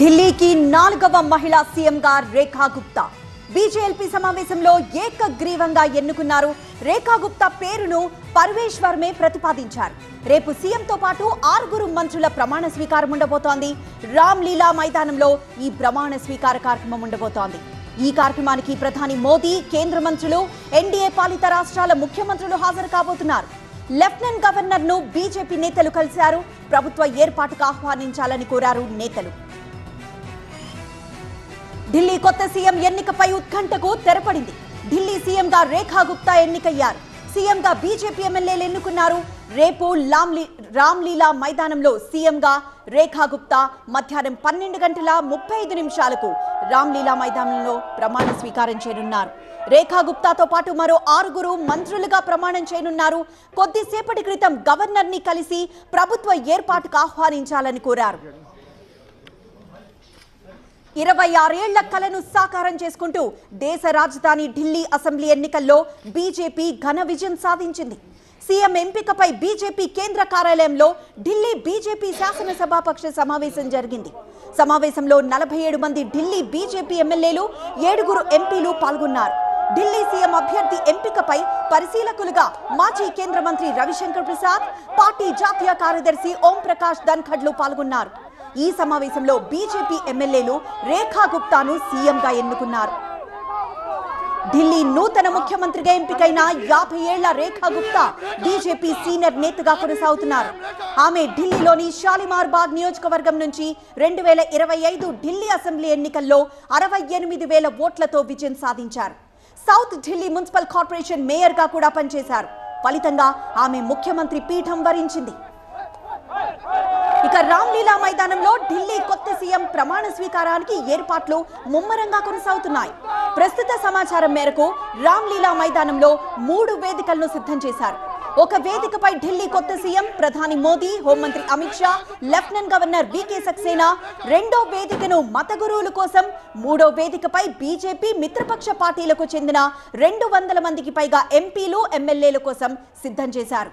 ఢిల్లీకి నాలుగవ మహిళా సీఎంగా రేఖా గుప్తా. బీజేఎల్పీ సమావేశంలో ఏకగ్రీవంగా ఎన్నుకున్నారు రేఖా గుప్తా పేరును పర్వేష్ వర్మే ప్రతిపాదించారు. రేపు సీఎంతో పాటు ఆరుగురు మంత్రుల ప్రమాణ స్వీకారం ఉండబోతోంది. రామ్లీలా మైదానంలో ఈ ప్రమాణ స్వీకార కార్యక్రమం ఉండబోతోంది. ఈ కార్యక్రమానికి ప్రధాని మోదీ కేంద్ర మంత్రులు ఎన్డీఏ పాలిత రాష్ట్రాల ముఖ్యమంత్రులు హాజరు కాబోతున్నారు. లెఫ్టినెంట్ గవర్నర్ను బీజేపీ నేతలు కలిశారు. ప్రభుత్వ ఏర్పాటుకు ఆహ్వానించాలని కోరారు నేతలు. ఢిల్లీ కొత్త సీఎం ఎన్నికపై ఉత్కంఠకు తెరపడింది. ఢిల్లీ సీఎంగా రేఖా గుప్తా ఎన్నికయ్యారు. సీఎంగా బీజేపీ ఎమ్మెల్యేలు ఎన్నుకున్నారు. రేపు లామ్లీ రామ్లీలా మైదానంలో సీఎంగా రేఖా గుప్తా మధ్యాహ్నం పన్నెండు గంటల ముప్పై ఐదు నిమిషాలకు రామ్లీలా మైదానంలో ప్రమాణ స్వీకారం చేయనున్నారు. రేఖా గుప్తాతో పాటు మరో ఆరుగురు మంత్రులుగా ప్రమాణం చేయనున్నారు. కొద్దిసేపటి క్రితం గవర్నర్ని కలిసి ప్రభుత్వ ఏర్పాటుకు ఆహ్వానించాలని కోరారు. ఇరవై ఆరేళ్ళ కలను సాకారం చేసుకుంటూ దేశ రాజధాని ఢిల్లీ అసెంబ్లీ ఎన్నికల్లో బీజేపీ ఘన విజయం సాధించింది. సీఎం ఎంపికపై బీజేపీ కేంద్ర కార్యాలయంలో ఢిల్లీ బీజేపీ శాసనసభాపక్ష సమావేశం జరిగింది. సమావేశంలో నలభై ఏడు మంది ఢిల్లీ బీజేపీ ఎమ్మెల్యేలు ఏడుగురు ఎంపీలు పాల్గొన్నారు. ఢిల్లీ సీఎం అభ్యర్థి ఎంపికపై పరిశీలకులుగా మాజీ కేంద్ర మంత్రి రవిశంకర్ ప్రసాద్ పార్టీ జాతీయ కార్యదర్శి ఓం ప్రకాష్ ధన్ఖడ్లు పాల్గొన్నారు. ఈ సమావేశంలో బీజేపీ ఎమ్మెల్యేలు రేఖా గుప్తాను సీఎంగా ఎన్నుకున్నారు. ఢిల్లీ నూతన ముఖ్యమంత్రిగా ఎంపికైన యాభై ఏళ్ళ రేఖా గుప్తా బీజేపీ సీనియర్ నేతగా కొనసాగుతున్నారు. ఆమె ఢిల్లీలోని షాలిమార్ బాగ్ నియోజకవర్గం నుంచి రెండు వేల ఇరవై ఐదు ఢిల్లీ అసెంబ్లీ ఎన్నికల్లో అరవై ఎనిమిది వేల ఓట్లతో విజయం సాధించారు. సౌత్ ఢిల్లీ మున్సిపల్ కార్పొరేషన్ మేయర్గా కూడా పనిచేశారు. ఫలితంగా ఆమె ముఖ్యమంత్రి పీఠం వరించింది. రామ్లీలా మైదానంలో ఢిల్లీ కొత్త సీఎం ప్రమాణ స్వీకారానికి ఏర్పాట్లు ముమ్మరంగా కొనసాగుతున్నాయి. ప్రస్తుత సమాచారం మేరకు రామ్లీలా మైదానంలో మూడు వేదికలను సిద్ధం చేశారు. ఒక వేదికపై ఢిల్లీ కొత్త సీఎం ప్రధాని మోదీ హోంమంత్రి Amit Shah lieutenant governor V K Saxena రెండో వేదికను మత గురువుల కోసం మూడో వేదికపై బీజేపీ మిత్రపక్ష పార్టీలకు చెందిన రెండు వందల మందికి పైగా ఎంపీలు ఎమ్మెల్యేల కోసం సిద్ధం చేశారు.